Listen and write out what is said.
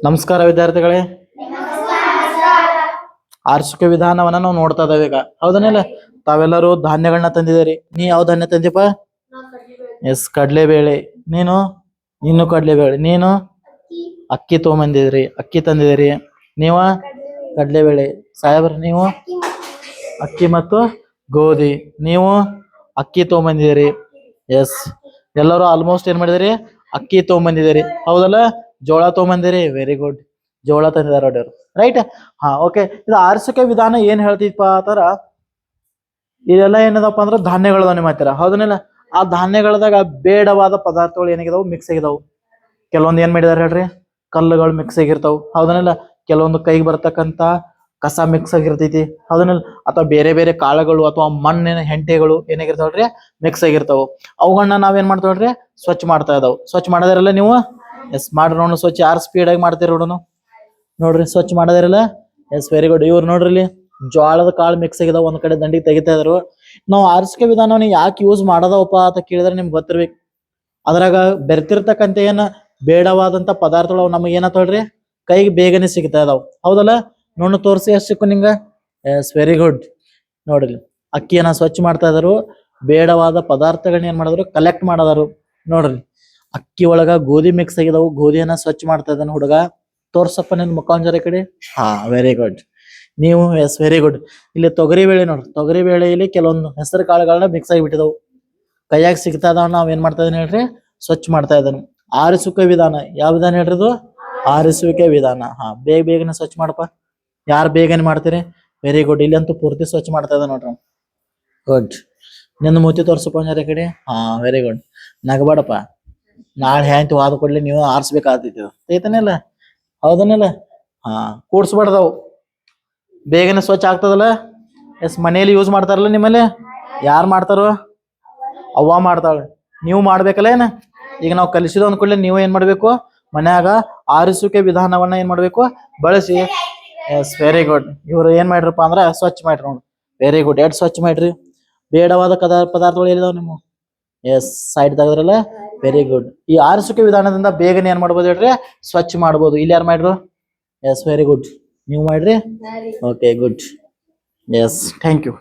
ನಮಸ್ಕಾರ ವಿದ್ಯಾರ್ಥಿಗಳೇ. ಆರ್ಸಿಕ ವಿಧಾನವನ್ನ ನಾವು ನೋಡ್ತಾ ಇದಾವೆ ಈಗ. ಹೌದನಿಲ್ಲ ತಾವೆಲ್ಲರೂ ಧಾನ್ಯಗಳನ್ನ ತಂದಿದ್ದೀರಿ. ನೀ ಯಾವ ಧಾನ್ಯ ತಂದಿಪ್ಪ ಎಸ್, ಕಡ್ಲೆಬೇಳೆ. ನೀನು? ನೀನು ಕಡ್ಲೆಬೇಳೆ. ನೀನು? ಅಕ್ಕಿ ತೊಗೊಂಬಂದಿದ್ರಿ ಅಕ್ಕಿ ತಂದಿದ್ದೀರಿ. ನೀವ? ಕಡ್ಲೆಬೇಳೆ. ಸಾಹೇಬ್ರ, ನೀವು? ಅಕ್ಕಿ ಮತ್ತು ಗೋಧಿ. ನೀವು? ಅಕ್ಕಿ ತೊಗೊಂಬಂದಿದ್ದೀರಿ. ಎಸ್. ಎಲ್ಲರೂ ಆಲ್ಮೋಸ್ಟ್ ಏನ್ ಮಾಡಿದಿರಿ ಅಕ್ಕಿ ತೊಗೊಂಬಂದಿದ್ದೀರಿ. ಹೌದಲ್ಲ? ಜೋಳ ತೊಗೊಂಬಂದಿರಿ ವೆರಿ ಗುಡ್ ಜೋಳ ತಂದಿದ್ದಾರೆ ರೈಟ್ ಹಾ ಓಕೆ ಇದು ಆರಿಸಿಕೆ ವಿಧಾನ ಏನ್ ಹೇಳ್ತಿಪ್ಪ ಆತರ ಇದೆಲ್ಲ ಏನದಪ್ಪ ಅಂದ್ರೆ ಧಾನ್ಯಗಳದ ನಿಮ್ಮ ಹತ್ತಿರ ಹೌದನಿಲ್ಲ ಆ ಧಾನ್ಯಗಳದಾಗ ಬೇಡವಾದ ಪದಾರ್ಥಗಳು ಏನಾಗಿದಾವು? ಮಿಕ್ಸ್ ಆಗಿದಾವು. ಕೆಲವೊಂದು ಏನ್ ಮಾಡಿದಾರೆ ಹೇಳ್ರಿ? ಕಲ್ಲುಗಳು ಮಿಕ್ಸ್ ಆಗಿರ್ತಾವ. ಹೌದನಿಲ್ಲ ಕೆಲವೊಂದು ಕೈಗೆ ಬರ್ತಕ್ಕಂತ ಕಸ ಮಿಕ್ಸ್ ಆಗಿರ್ತೈತಿ. ಹೌದನಿಲ್ಲ ಅಥವಾ ಬೇರೆ ಬೇರೆ ಕಾಳುಗಳು ಅಥವಾ ಮಣ್ಣಿನ ಹೆಂಟೆಗಳು ಏನಾಗಿರ್ತಾವ್ರಿ ಮಿಕ್ಸ್ ಆಗಿರ್ತಾವ. ಅವುಗಳನ್ನ ನಾವೇನ್ ಮಾಡ್ತಾವ್ರಿ ಸ್ವಚ್ಛ ಮಾಡ್ತಾ ಇದಾವ್. ಸ್ವಚ್ಛ ಮಾಡೋದಿರಲ್ಲ ನೀವು? ಎಸ್ ಮಾಡ್ರಿ ನೋಡ್ರಿ, ಸ್ವಚ್ಛ ಸ್ಪೀಡ್ ಆಗಿ ಮಾಡ್ತೀರಿ ನೋಡೋಣ ನೋಡ್ರಿ, ಸ್ವಚ್ಛ ಮಾಡೋದಿರಲ್ಲ? ಎಸ್ ವೆರಿ ಗುಡ್ ಇವ್ರು ನೋಡ್ರಿ ಇಲ್ಲಿ ಜೋಳದ ಕಾಳು ಮಿಕ್ಸ್ ಆಗಿದೆ ಒಂದ್ ಕಡೆ ದಂಡಿಗೆ ತೆಗಿತಾ ಇದ್ರು. ನಾವು ಆರಿಸಿಕ ವಿಧಾನವನ್ನ ಯಾಕೆ ಯೂಸ್ ಮಾಡೋದವಪ್ಪ ಅಂತ ಕೇಳಿದ್ರೆ ನಿಮ್ಗೆ ಗೊತ್ತಿರ್ಬೇಕು. ಅದ್ರಾಗ ಬೆರ್ತಿರ್ತಕ್ಕಂಥ ಏನ ಬೇಡವಾದಂತ ಪದಾರ್ಥಗಳು ನಮಗೆ ಏನತ್ತಳ್ರಿ ಕೈಗೆ ಬೇಗನೆ ಸಿಗ್ತಾ ಇದಾವ್. ಹೌದಲ್ಲ? ನೋಡು ತೋರಿಸಿ ಸಿಕ್ಕು ನಿಂಗ? ಎಸ್ ವೆರಿ ಗುಡ್ ನೋಡ್ರಿ ಅಕ್ಕಿಯನ್ನ ಸ್ವಚ್ಛ ಮಾಡ್ತಾ ಇದ್ರು. ಬೇಡವಾದ ಪದಾರ್ಥಗಳನ್ನ ಏನ್ ಮಾಡಿದ್ರು? ಕಲೆಕ್ಟ್ ಮಾಡೋದಾರು ನೋಡ್ರಿ. ಅಕ್ಕಿ ಒಳಗ ಗೋಧಿ ಮಿಕ್ಸ್ ಆಗಿದಾವು, ಗೋಧಿಯನ್ನ ಸ್ವಚ್ಛ ಮಾಡ್ತಾ ಇದನ್ನ ಹುಡುಗ. ತೋರ್ಸಪ್ಪ ನಿನ್ ಮುಖ ಒಂದ್ ಕಡೆ. ಹಾ ವೆರಿ ಗುಡ್ ನೀವು ಎಸ್ ವೆರಿ ಗುಡ್ ಇಲ್ಲಿ ತೊಗರಿ ಬೇಳೆ ನೋಡ್ರಿ ತೊಗರಿ ಬೇಳೆಯಲ್ಲಿ ಕೆಲವೊಂದು ಹೆಸರು ಕಾಳುಗಳನ್ನ ಮಿಕ್ಸ್ ಆಗಿಬಿಟ್ಟಿದವು. ಕೈಯಾಗ ಸಿಗ್ತಾ ಇದಾವ ನಾವ್ ಏನ್ ಮಾಡ್ತಾ ಇದೀನಿ ಹೇಳ್ರಿ? ಸ್ವಚ್ಛ ಮಾಡ್ತಾ ಇದ್ದಾನೆ. ಆರಿಸುವಿಕೆ ವಿಧಾನ. ಯಾವ ವಿಧಾನ ಹೇಳ್ರಿ ಇದು? ಆರಿಸುವಿಕೆ ವಿಧಾನ. ಹಾ, ಬೇಗ ಬೇಗನೆ ಸ್ವಚ್ಛ ಮಾಡಪ್ಪ. ಯಾರು ಬೇಗನೆ ಮಾಡ್ತೀರಿ? ವೆರಿ ಗುಡ್ ಇಲ್ಲಂತೂ ಪೂರ್ತಿ ಸ್ವಚ್ಛ ಮಾಡ್ತಾ ಇದ್ದಾನೆ ನೋಡ್ರಿ ಗುಡ್ ನಿನ್ನ ಮೂತಿ ತೋರ್ಸಪ್ಪ ಕಡೆ? ಹಾ ವೆರಿ ಗುಡ್ ನಗಬೇಡಪ್ಪ. ನಾಳೆ ಹ್ಯಾಂತಿ ವಾದ ಕೊಡ್ಲಿ ನೀವು ಆರಿಸ್ಬೇಕಾಗ್ತೈತಿ. ಐತನಿಲ್ಲ ಹೌದನಿಲ್ಲ? ಹಾ, ಕೂಡ್ಸ್ಬಾರ್ದವು. ಬೇಗನೆ ಸ್ವಚ್ಛ ಆಗ್ತದಲ್ಲ? ಎಸ್, ಮನೆಯಲ್ಲಿ ಯೂಸ್ ಮಾಡ್ತಾರಲ್ಲ ನಿಮ್ಮಲ್ಲಿ? ಯಾರು ಮಾಡ್ತಾರೋ? ಅವ್ವ ಮಾಡ್ತಾಳೆ. ನೀವು ಮಾಡ್ಬೇಕಲ್ಲ ಏನ? ಈಗ ನಾವು ಕಲಿಸಿದ ಅಂದ್ಕೊಳ್ಳಿ ನೀವು ಏನ್ ಮಾಡ್ಬೇಕು? ಮನ್ಯಾಗ ಆರಿಸುವಿಕೆ ವಿಧಾನವನ್ನ ಏನ್ ಮಾಡ್ಬೇಕು? ಬಳಸಿ. ಎಸ್ ವೆರಿ ಗುಡ್ ಇವ್ರು ಏನ್ ಮಾಡ್ರಪ್ಪ ಅಂದ್ರ ಸ್ವಚ್ಛ ಮಾಡ್ರಿ ನೋಡಿ. ವೆರಿ ಗುಡ್ ಎಷ್ಟ್ ಸ್ವಚ್ಛ ಮಾಡ್ರಿ ಬೇಡವಾದ ಕದ ಪದಾರ್ಥಗಳು ಏನಿದಾವ ನಿಮ್ಮ ಎಸ್ ಸೈಡ್ ತೆಗದ್ರಲ್ಲ? ವೆರಿ ಗುಡ್ ಈ ಆರಿಸುವಿಕೆ ವಿಧಾನದಿಂದ ಬೇಗನೆ ಏನ್ ಮಾಡ್ಬೋದು ಹೇಳ್ರಿ? ಸ್ವಚ್ಛ ಮಾಡ್ಬೋದು. ಇಲ್ಲಿ ಯಾರು ಮಾಡ್ರು ಎಸ್ ವೆರಿ ಗುಡ್ ನೀವು ಮಾಡ್ರಿ okay good yes thank you